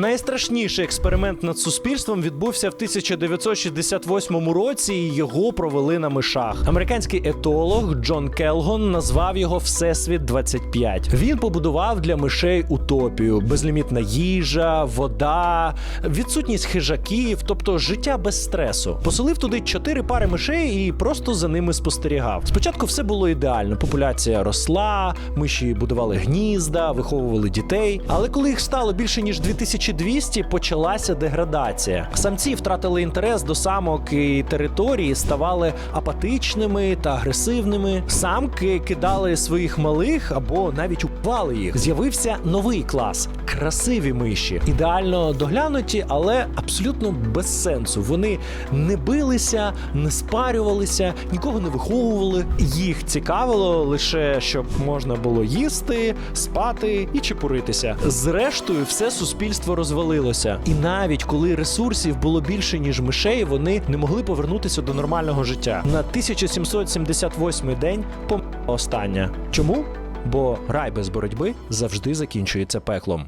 Найстрашніший експеримент над суспільством відбувся в 1968 році. і Його провели на мишах. Американський етолог Джон Келгон назвав його Всесвіт 25 Він побудував для мишей утопію: безлімітна їжа, вода, відсутність хижаків, тобто життя без стресу. Поселив туди чотири пари мишей і просто за ними спостерігав. Спочатку все було ідеально. Популяція росла, миші будували гнізда, виховували дітей. Але коли їх стало більше ніж 2200, почалася деградація. Самці втратили інтерес до самок і території, ставали апатичними та агресивними. Самки кидали своїх малих або навіть убивали їх. З'явився новий клас красиві миші, ідеально доглянуті, але абсолютно без сенсу. Вони не билися, не спарювалися, нікого не виховували. Їх цікавило лише щоб можна було їсти, спати і чепуритися. Зрештою, все суспільство розвалилося. І навіть коли ресурсів було більше ніж мишей, вони не могли повернутися до нормального життя. На 1778 день померла остання. Чому? Бо рай без боротьби завжди закінчується пеклом.